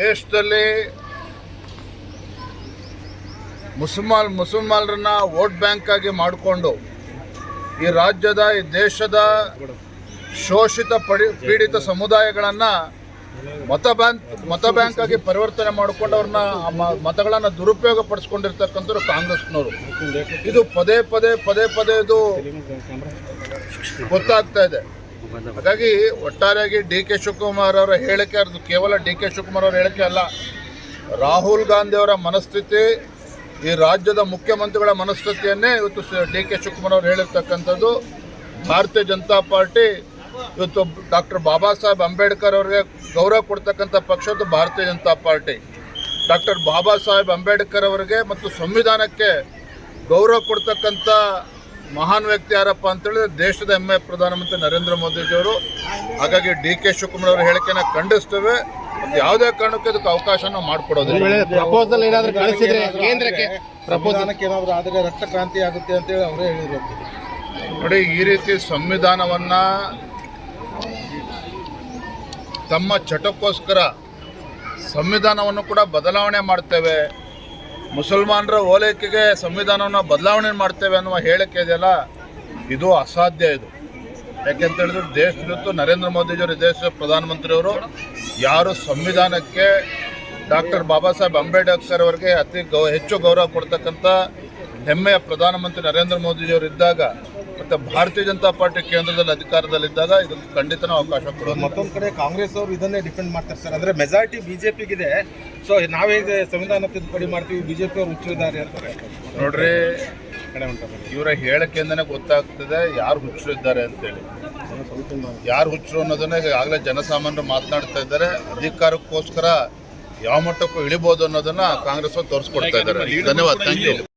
ದೇಶದಲ್ಲಿ ಮುಸಲ್ಮಾನ್ ಮುಸಲ್ಮಾನರನ್ನ vote bank ಆಗಿ ಮಾಡಿಕೊಂಡು ಈ ರಾಜ್ಯದ, ಈ ದೇಶದ ಶೋಷಿತ ಪಡಿ, ಪೀಡಿತ ಸಮುದಾಯಗಳನ್ನು ಮತ ಬ್ಯಾಂಕ್ ಮತ ಬ್ಯಾಂಕ್ ಆಗಿ ಪರಿವರ್ತನೆ ಮಾಡಿಕೊಂಡು ಅವ್ರನ್ನ ಮತಗಳನ್ನು ದುರುಪಯೋಗ ಪಡಿಸ್ಕೊಂಡಿರ್ತಕ್ಕಂಥವ್ರು ಕಾಂಗ್ರೆಸ್ನವರು. ಇದು ಪದೇ ಪದೇ ಪದೇ ಪದೇ ಇದು ಗೊತ್ತಾಗ್ತಾ ಇದೆ. ಹಾಗಾಗಿ ಒಟ್ಟಾರೆಯಾಗಿ ಡಿ ಕೆ ಶಿವಕುಮಾರ್ ಅವರ ಹೇಳಿಕೆ ಅದು ಕೇವಲ ಡಿ ಕೆ ಶಿವಕುಮಾರ್ ಅವರ ಹೇಳಿಕೆ ಅಲ್ಲ. ರಾಹುಲ್ ಗಾಂಧಿ ಅವರ ಮನಸ್ಥಿತಿ, ಈ ರಾಜ್ಯದ ಮುಖ್ಯಮಂತ್ರಿಗಳ ಮನಸ್ಥಿತಿಯನ್ನೇ ಇವತ್ತು ಡಿ ಕೆ ಶಿವಕುಮಾರ್ ಅವರು ಹೇಳಿರ್ತಕ್ಕಂಥದ್ದು. ಭಾರತೀಯ ಜನತಾ ಪಾರ್ಟಿ ಇವತ್ತು ಡಾಕ್ಟರ್ ಬಾಬಾ ಸಾಹೇಬ್ ಅಂಬೇಡ್ಕರ್ ಅವರಿಗೆ ಗೌರವ ಕೊಡ್ತಕ್ಕಂಥ ಪಕ್ಷದ್ದು ಭಾರತೀಯ ಜನತಾ ಪಾರ್ಟಿ. ಡಾಕ್ಟರ್ ಬಾಬಾ ಸಾಹೇಬ್ ಅಂಬೇಡ್ಕರ್ ಅವರಿಗೆ ಮತ್ತು ಸಂವಿಧಾನಕ್ಕೆ ಗೌರವ ಕೊಡ್ತಕ್ಕಂಥ ಮಹಾನ್ ವ್ಯಕ್ತಿ ಯಾರಪ್ಪ ಅಂತೇಳಿದ್ರೆ ದೇಶದ ಹೆಮ್ಮೆ ಪ್ರಧಾನಮಂತ್ರಿ ನರೇಂದ್ರ ಮೋದಿಜಿಯವರು. ಹಾಗಾಗಿ ಡಿ ಕೆ ಶಿವಕುಮಾರ್ ಅವರ ಹೇಳಿಕೆನ ಖಂಡಿಸ್ತೇವೆ. ಮತ್ತು ಯಾವುದೇ ಕಾರಣಕ್ಕೆ ಅದಕ್ಕೆ ಅವಕಾಶ ನಾವು ಮಾಡಿಕೊಡೋದಿಲ್ಲ ಪ್ರಪೋಸಲ್ ಏನಾದ್ರೂ ಕಳಿಸಿದ್ರೆ ಕೇಂದ್ರಕ್ಕೆ ಪ್ರಪೋಸಲ್ಕ್ಕೆ ಏನಾದ್ರು ಆದರೆ ರಕ್ತ ಕ್ರಾಂತಿ ಆಗುತ್ತೆ ಅಂತೇಳಿ ಅವರೇ ಹೇಳಿದ್ರು. ನೋಡಿ ಈ ರೀತಿ ಸಂವಿಧಾನವನ್ನ ತಮ್ಮ ಚಟಕ್ಕೋಸ್ಕರ ಸಂವಿಧಾನವನ್ನು ಕೂಡ ಬದಲಾವಣೆ ಮಾಡ್ತೇವೆ. ಮುಸಲ್ಮಾನರ ಓಲೈಕೆಗೆ ಸಂವಿಧಾನವನ್ನು ಬದಲಾವಣೆ ಮಾಡ್ತೇವೆ ಅನ್ನುವ ಹೇಳಿಕೆ ಇದೆಯಲ್ಲ? ಇದು ಅಸಾಧ್ಯ ಇದು. ಯಾಕೆಂತ ಹೇಳಿದ್ರೆ ದೇಶದ ಇವತ್ತು ನರೇಂದ್ರ ಮೋದಿಜಿಯವರು ದೇಶದ ಪ್ರಧಾನಮಂತ್ರಿಯವರು ಯಾರು ಸಂವಿಧಾನಕ್ಕೆ ಡಾಕ್ಟರ್ ಬಾಬಾ ಸಾಹೇಬ್ ಅಂಬೇಡ್ಕರ್ ಅವರಿಗೆ ಅತಿ ಗೌ, ಹೆಚ್ಚು ಗೌರವ ಕೊಡ್ತಕ್ಕಂಥ ಹೆಮ್ಮೆಯ ಪ್ರಧಾನಮಂತ್ರಿ ನರೇಂದ್ರ ಮೋದಿಜಿಯವರು ಇದ್ದಾಗ ಮತ್ತು ಭಾರತೀಯ ಜನತಾ ಪಾರ್ಟಿ ಕೇಂದ್ರದಲ್ಲಿ ಅಧಿಕಾರದಲ್ಲಿದ್ದಾಗ ಇದಕ್ಕೆ ಖಂಡಿತ ನಾವು ಅವಕಾಶ ಕೊಡೋದು ಮತ್ತೊಂದು ಕಡೆ ಕಾಂಗ್ರೆಸ್ ಅವರು ಇದನ್ನೇ ಡಿಫೆಂಡ್ ಮಾಡ್ತಾರೆ ಸರ್ ಅಂದ್ರೆ ಮೆಜಾರಿಟಿ ಬಿಜೆಪಿಗಿದೆ ಸೊ ನಾವೇ ಸಂವಿಧಾನ ತಿದ್ದುಪಡಿ ಮಾಡ್ತೀವಿ ಬಿಜೆಪಿ ಅವರು ಹುಚ್ಚಿದ್ದಾರೆ ಅಂತಾರೆ. ನೋಡ್ರಿ ಇವರ ಹೇಳಿಕೆಯಿಂದನೇ ಗೊತ್ತಾಗ್ತದೆ ಯಾರು ಹುಚ್ಚರು ಇದ್ದಾರೆ ಅಂತೇಳಿ. ಯಾರು ಹುಚ್ಚರು ಅನ್ನೋದನ್ನ ಈಗಾಗಲೇ ಜನಸಾಮಾನ್ಯರು ಮಾತನಾಡ್ತಾ ಇದ್ದಾರೆ. ಅಧಿಕಾರಕ್ಕೋಸ್ಕರ ಯಾವ ಮಟ್ಟಕ್ಕೂ ಇಳಿಬೋದು ಅನ್ನೋದನ್ನ ಕಾಂಗ್ರೆಸ್ ಅವ್ರು ತೋರಿಸ್ಕೊಡ್ತಾ ಇದ್ದಾರೆ. ಧನ್ಯವಾದ ಥ್ಯಾಂಕ್ ಯು.